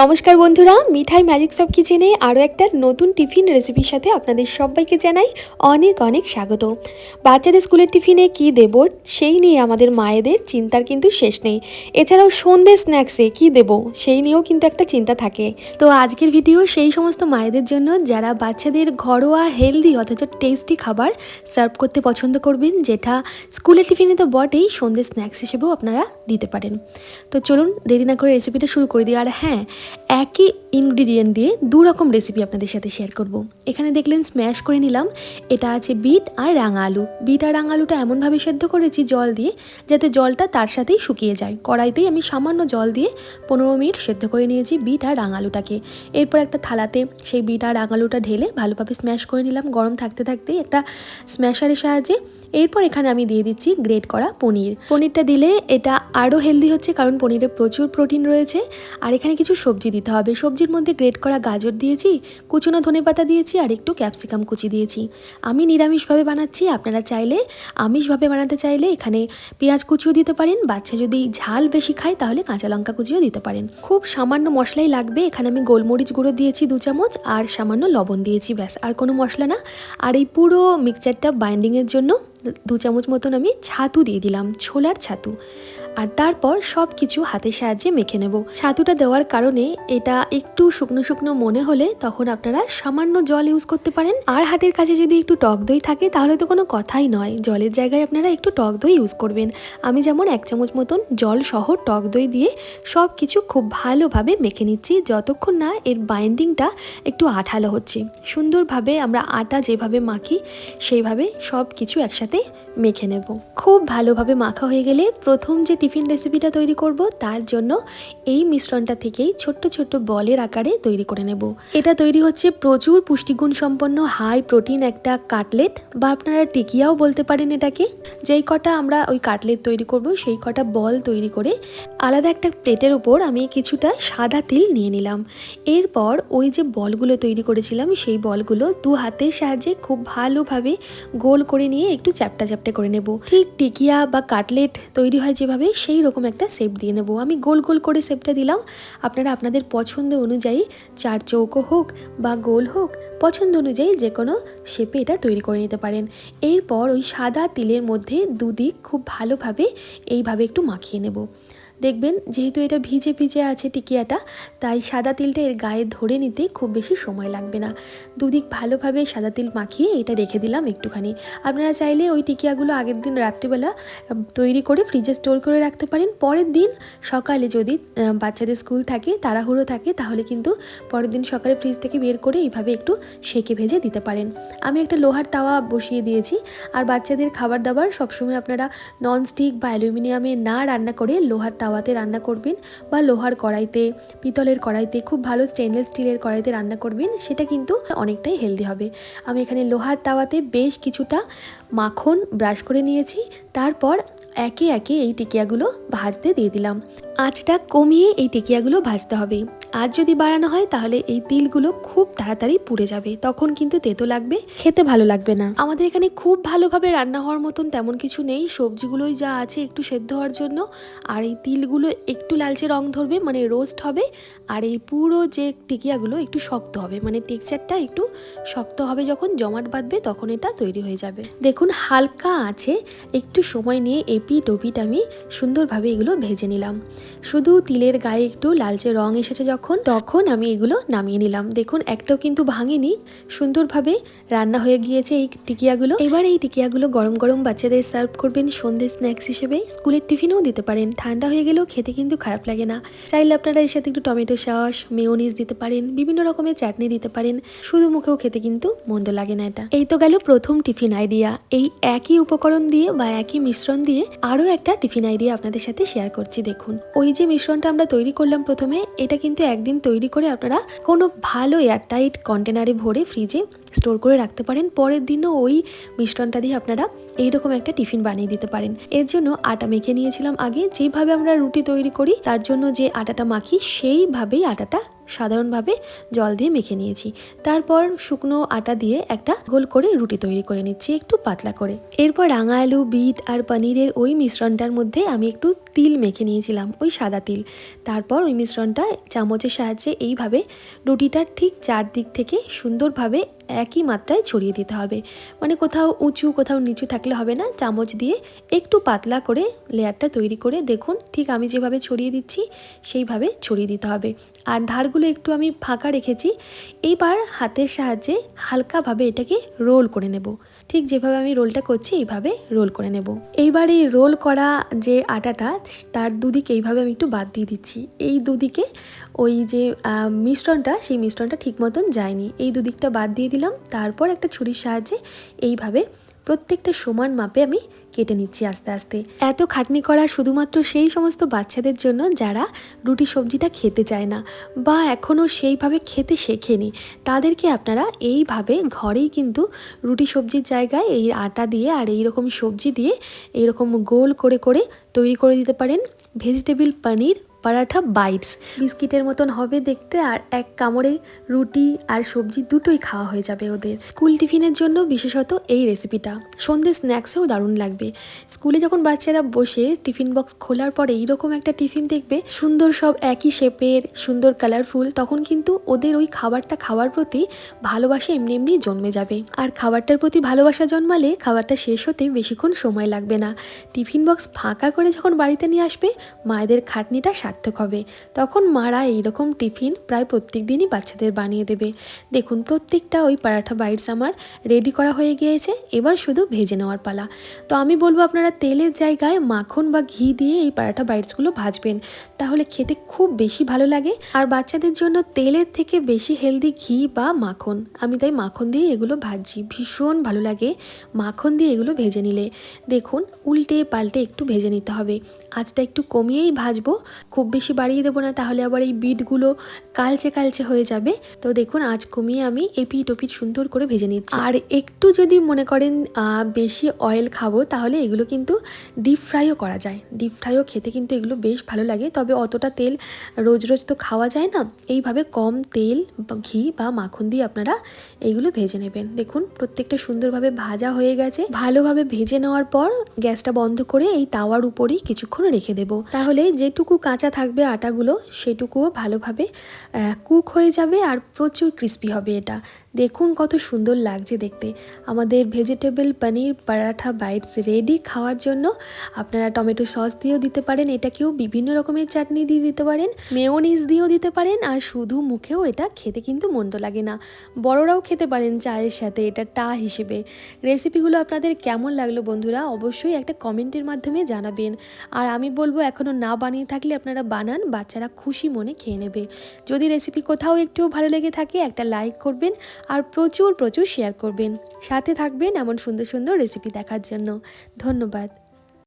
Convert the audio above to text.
নমস্কার বন্ধুরা, মিঠাই ম্যাজিক সব কিচেনে আরও একটা নতুন টিফিন রেসিপির সাথে আপনাদের সবাইকে জানাই অনেক অনেক স্বাগত। বাচ্চাদের স্কুলের টিফিনে কি দেব সেই নিয়ে আমাদের মায়েদের চিন্তার কিন্তু শেষ নেই। এছাড়াও সন্ধ্যে স্ন্যাক্সে কি দেব সেই নিয়েও কিন্তু একটা চিন্তা থাকে। তো আজকের ভিডিও সেই সমস্ত মায়েদের জন্য যারা বাচ্চাদের ঘরোয়া হেলদি অথচ টেস্টি খাবার সার্ভ করতে পছন্দ করবেন, যেটা স্কুলের টিফিনে তো বটেই সন্ধ্যে স্ন্যাক্স হিসেবেও আপনারা দিতে পারেন। তো চলুন দেরি না করে রেসিপিটা শুরু করে দিই। আর হ্যাঁ একই ইনগ্রিডিয়েন্ট দিয়ে দু রকম রেসিপি আপনাদের সাথে শেয়ার করব। এখানে দেখলেন স্ম্যাশ করে নিলাম। এটা আছে বিট আর রাঙা আলু। বিট আর রাঙা আলুটা এমনভাবে সেদ্ধ করেছি জল দিয়ে, যাতে জলটা তার সাথেই শুকিয়ে যায়। কড়াইতেই আমি সামান্য জল দিয়ে পনেরো মিনিট সেদ্ধ করে নিয়েছি বিট আর রাঙা আলুটাকে। এরপর একটা থালাতে সেই বিট আর রাঙা আলুটা ঢেলে ভালোভাবে স্ম্যাশ করে নিলাম। গরম থাকতে থাকতেই একটা স্ম্যাশারের সাহায্যে। এরপর এখানে আমি দিয়ে দিচ্ছি গ্রেট করা পনির। পনিরটা দিলে এটা আরও হেলদি হচ্ছে, কারণ পনিরে প্রচুর প্রোটিন রয়েছে। আর এখানে কিছু সবজি দিতে হবে। সবজির মধ্যে গ্রেট করা গাজর দিয়েছি, কুচনো ধনে পাতা দিয়েছি আর একটু ক্যাপসিকাম কুচি দিয়েছি। আমি নিরামিষভাবে বানাচ্ছি, আপনারা চাইলে আমিষভাবে বানাতে চাইলে এখানে পেঁয়াজ কুচিও দিতে পারেন, বাচ্চা যদি ঝাল বেশি খায় তাহলে কাঁচা লঙ্কা কুচিও দিতে পারেন। খুব সামান্য মশলাই লাগবে, এখানে আমি গোলমরিচ গুঁড়ো দিয়েছি দু চামচ আর সামান্য লবণ দিয়েছি, ব্যাস। আর কোনো মশলা না। আর এই পুরো মিক্সচারটা বাইন্ডিংয়ের জন্য দু চামচ মতন আমি ছাতু দিয়ে দিলাম, ছোলার ছাতু। আর তারপর সব কিছু হাতের সাহায্যে মেখে নেব। ছাতুটা দেওয়ার কারণে এটা একটু শুকনো শুকনো মনে হলে তখন আপনারা সামান্য জল ইউজ করতে পারেন। আর হাতের কাছে যদি একটু টক দই থাকে, তাহলে তো কোনো কথাই নয়। জলের জায়গায় আপনারা একটু টক দই ইউজ করবেন। আমি যেমন এক চামচ মতন জল সহ টক দই দিয়ে সব কিছু খুব ভালোভাবে মেখে নিচ্ছি, যতক্ষণ না এর বাইন্ডিংটা একটু আঠালো হচ্ছে। সুন্দরভাবে আমরা আটা যেভাবে মাখি, সেইভাবে সব কিছু একসাথে মেখে নেব। খুব ভালোভাবে মাখা হয়ে গেলে প্রথম যে টিফিন রেসিপিটা তৈরি করব, তার জন্য এই মিশ্রণটা থেকেই ছোট্ট ছোট্ট বলের আকারে তৈরি করে নেব। এটা তৈরি হচ্ছে প্রচুর পুষ্টিগুণ সম্পন্ন হাই প্রোটিন একটা কাটলেট, বা আপনারা টিকিয়াও বলতে পারেন এটাকে। যেই কটা আমরা ওই কাটলেট তৈরি করব, সেই কটা বল তৈরি করে আলাদা একটা প্লেটের উপর আমি কিছুটা সাদা তিল নিয়ে নিলাম। এরপর ওই যে বলগুলো তৈরি করেছিলাম, সেই বলগুলো দু হাতের সাহায্যে খুব ভালোভাবে গোল করে নিয়ে একটু চ্যাপটা চ্যাপটা করে নেব। ঠিক টিকিয়া বা কাটলেট তৈরি হয় যেভাবে সেই রকম একটা শেপ দিয়ে নেব। আমি গোল গোল করে শেপটা দিলাম। আপনারা আপনাদের পছন্দ অনুযায়ী চার চৌকো হোক বা গোল হোক, পছন্দ অনুযায়ী যে কোনো শেপে এটা তৈরি করে নিতে পারেন। এরপর ওই সাদা তিলের মধ্যে দুদিক খুব ভালোভাবে এইভাবে একটু মাখিয়ে নেব। দেখবেন যেহেতু এটা ভিজে ভিজে আছে টিকিয়াটা, তাই সাদা তিলটা এর গায়ে ধরে নিতে খুব বেশি সময় লাগবে না। দুদিক ভালোভাবে সাদা তিল মাখিয়ে এটা রেখে দিলাম একটুখানি। আপনারা চাইলে ওই টিকিয়াগুলো আগের দিন রাত্রিবেলা তৈরি করে ফ্রিজে স্টোর করে রাখতে পারেন। পরের দিন সকালে যদি বাচ্চাদের স্কুল থাকে, তাড়াহুড়ো থাকে, তাহলে কিন্তু পরের দিন সকালে ফ্রিজ থেকে বের করে এইভাবে একটু সেকে ভেজে দিতে পারেন। আমি একটা লোহার তাওয়া বসিয়ে দিয়েছি। আর বাচ্চাদের খাবার দাবার সবসময় আপনারা ননস্টিক বা অ্যালুমিনিয়ামে না রান্না করে লোহার তাওয়াতে রান্না করবেন বা লোহার কড়াইতে, পিতলের কড়াইতে, খুব ভালো স্টেনলেস স্টিলের কড়াইতে রান্না করবেন, সেটা কিন্তু অনেকটাই হেলদি হবে। আমি এখানে লোহার তাওয়াতে বেশ কিছুটা মাখন ব্রাশ করে নিয়েছি, তারপর একে একে এই টিকিয়াগুলো ভাজতে দিয়ে দিলাম। আঁচটা কমিয়ে এই টিকিয়াগুলো ভাজতে হবে। আর যদি বাড়ানো হয়, তাহলে এই তিলগুলো খুব তাড়াতাড়ি পুড়ে যাবে। তখন কিন্তু তেতো লাগবে, খেতে ভালো লাগবে না। আমাদের এখানে খুব ভালোভাবে রান্না হওয়ার মতন তেমন কিছু নেই। সবজিগুলোই যা আছে একটু সেদ্ধ হওয়ার জন্য। আর এই তিলগুলো একটু লালচে রং ধরবে মানে রোস্ট হবে। আর এই পুরো যে টিকিয়াগুলো একটু শক্ত হবে মানে টেক্সচারটা একটু শক্ত হবে যখন জমাট বাঁধবে, তখন এটা তৈরি হয়ে যাবে। দেখুন, হালকা আছে। একটু সময় নিয়ে এপিট ওপিট আমি সুন্দরভাবে এগুলো ভেজে নিলাম। শুধু তিলের গায়ে একটু লালচে রং এসেছে যখন তখন আমি এগুলো নামিয়ে নিলাম। দেখুন, একটাও কিন্তু ভাঙেনি। সুন্দরভাবে রান্না হয়ে গিয়েছে এই টিকিয়াগুলো। এবার এই টিকিয়াগুলো গরম গরম বাচ্চাদের সার্ভ করবেন সন্ধ্যে স্ন্যাক্স হিসেবে। স্কুলের টিফিনেও দিতে পারেন। ঠান্ডা হয়ে গেলেও খেতে কিন্তু খারাপ লাগে না। চাইলে আপনারা এর সাথে একটু টমেটো সস, মেয়োনিজ দিতে পারেন। বিভিন্ন রকমের চাটনি দিতে পারেন। শুধু মুখেও খেতে কিন্তু মন্দ লাগে না এটা। এই তো গেল প্রথম টিফিন আইডিয়া। এই একই উপকরণ দিয়ে বা একই মিশ্রণ দিয়ে আরও একটা টিফিন আইডিয়া আপনাদের সাথে শেয়ার করছি। দেখুন, ওই যে মিশ্রণটা আমরা তৈরি করলাম প্রথমে, এটা কিন্তু একদিন তৈরি করে আপনারা কোনো ভালো এয়ারটাইট কন্টেনারে ভরে ফ্রিজে স্টোর করে রাখতে পারেন। পরের দিনও ওই মিশ্রণটা দিয়ে আপনারা এইরকম একটা টিফিন বানিয়ে দিতে পারেন। এর জন্য আটা মেখে নিয়েছিলাম আগে। যেভাবে আমরা রুটি তৈরি করি, তার জন্য যে আটাটা মাখি, সেইভাবেই আটাটা সাধারণভাবে জল দিয়ে মেখে নিয়েছি। তারপর শুকনো আটা দিয়ে একটা গোল করে রুটি তৈরি করে নিচ্ছি একটু পাতলা করে। এরপর রাঙা আলু, বিট আর পনিরের ওই মিশ্রণটার মধ্যে আমি একটু তিল মেখে নিয়েছিলাম, ওই সাদা তিল। তারপর ওই মিশ্রণটা চামচের সাহায্যে এইভাবে রুটিটার ঠিক চারদিক থেকে সুন্দরভাবে একই মাত্রায় ছড়িয়ে দিতে হবে। মানে কোথাও উঁচু, কোথাও নিচু থাকলে হবে না। চামচ দিয়ে একটু পাতলা করে লেয়ারটা তৈরি করে দেখুন, ঠিক আমি যেভাবে ছড়িয়ে দিচ্ছি, সেইভাবে ছড়িয়ে দিতে হবে। আর ধারগুলো একটু আমি ফাঁকা রেখেছি। এইবার হাতের সাহায্যে হালকাভাবে এটাকে রোল করে নেব। ঠিক যেভাবে আমি রোলটা করছি, এইভাবে রোল করে নেব। এইবার এই রোল করা যে আটাটা, তার দুদিকে এইভাবে আমি একটু বাদ দিয়ে দিচ্ছি। এই দুদিকে ওই যে মিশ্রণটা, সেই মিশ্রণটা ঠিক মতন যায়নি। এই দুদিকটা বাদ দিয়ে দিলাম তারপর একটা ছুরির সাহায্যে এইভাবে প্রত্যেকটা সমান মাপে আমি কেটে নিচ্ছি আস্তে আস্তে। এত খাটনি করা শুধুমাত্র সেই সমস্ত বাচ্চাদের জন্য যারা রুটি সবজিটা খেতে চায় না বা এখনও সেইভাবে খেতে শেখেনি, তাদেরকে আপনারা এইভাবে ঘরেই কিন্তু রুটি সবজির জায়গায় এই আটা দিয়ে আর এই রকম সবজি দিয়ে এইরকম গোল করে করে তৈরি করে দিতে পারেন। Vegetable, paneer paratha bites. বিস্কিটের মতন হবে দেখতে আর এক কামড়ে রুটি আর সবজি দুটোই খাওয়া হয়ে যাবে ওদের। স্কুল টিফিনের জন্য বিশেষত এই রেসিপিটা। সন্ধ্যে স্ন্যাক্সেও দারুণ লাগবে। স্কুলে যখন বাচ্চারা বসে টিফিন বক্স খোলার পরে এইরকম একটা টিফিন দেখবে, সুন্দর সব একই শেপের, সুন্দর কালারফুল, তখন কিন্তু ওদের ওই খাবারটা খাওয়ার প্রতি ভালোবাসা এমনি এমনি জন্মে যাবে। আর খাবারটার প্রতি ভালোবাসা জন্মালে খাবারটা শেষ হতে বেশিক্ষণ সময় লাগবে না। টিফিন বক্স ফাঁকা করে যখন বাড়িতে নিয়ে আসবে, মায়েদের খাটনিটা সার্থক হবে। তখন মারা এইরকম টিফিন প্রায় প্রত্যেক দিনই বাচ্চাদের বানিয়ে দেবে। দেখুন, প্রত্যেকটা ওই পরাঠা বাইটস আমার রেডি করা হয়ে গিয়েছে, এবার শুধু ভেজে নেওয়ার পালা। তো আমি বলব আপনারা তেলের জায়গায় মাখন বা ঘি দিয়ে এই পরাঠা বাইটসগুলো ভাজবেন। তাহলে খেতে খুব বেশি ভালো লাগে। আর বাচ্চাদের জন্য তেলের থেকে বেশি হেলদি ঘি বা মাখন। আমি তাই মাখন দিয়ে এগুলো ভাজছি। ভীষণ ভালো লাগে মাখন দিয়ে এগুলো ভেজে নিলে। দেখুন, উল্টে পাল্টে একটু ভেজে নিতে হবে। আঁচটা একটু কমিয়েই ভাজবো। খুব বেশি বাড়িয়ে দেবো না, তাহলে আবার এই বিটগুলো কালচে কালচে হয়ে যাবে। তো দেখুন, আজ কমিয়ে আমি এপিট ওপিট সুন্দর করে ভেজে নিচ্ছি। আর একটু যদি মনে করেন বেশি অয়েল খাব, তাহলে এগুলো কিন্তু ডিপ ফ্রাইও করা যায়। ডিপ ফ্রাইও খেতে কিন্তু এগুলো বেশ ভালো লাগে, তবে অতটা তেল রোজ রোজ তো খাওয়া যায় না। এইভাবে কম তেল ঘি বা মাখন দিয়ে আপনারা এইগুলো ভেজে নেবেন। দেখুন, প্রত্যেকটা সুন্দরভাবে ভাজা হয়ে গেছে। ভালোভাবে ভেজে নেওয়ার পর গ্যাসটা বন্ধ করে এই তাওয়ার উপরেই কিছুক্ষণ রেখে দেবো। তাহলে যেটুকু কাঁচা থাকবে আটাগুলো সেটুকুও ভালোভাবে কুক হয়ে যাবে আর প্রচুর ক্রিস্পি হবে এটা। দেখুন কত সুন্দর লাগছে দেখতে। আমাদের vegetable paneer paratha bites ready খাওয়ার জন্য আপনারা টমেটো সস দিয়েও দিতে পারেন, এটাকেও বিভিন্ন রকমের চাটনি দিয়ে দিতে পারেন মেয়োনিজ দিয়েও দিতে পারেন, আর শুধু মুখেও এটা খেতে কিন্তু মন্দ লাগে না। বড়রাও খেতে পারেন চায়ের সাথে, এটা টা হিসেবে। রেসিপিগুলো আপনাদের কেমন লাগল বন্ধুরা, অবশ্যই একটা কমেন্টের মাধ্যমে জানাবেন। আর আমি বলব এখনও না বানিয়ে থাকলে আপনারা বানান, বাচ্চারা খুশি মনে খেয়ে নেবে। যদি রেসিপি কোথাও একটুও ভালো লেগে থাকে, একটা লাইক করবেন আর প্রচুর প্রচুর শেয়ার করবেন। সাথে থাকবেন এমন সুন্দর সুন্দর রেসিপি দেখার জন্য। ধন্যবাদ।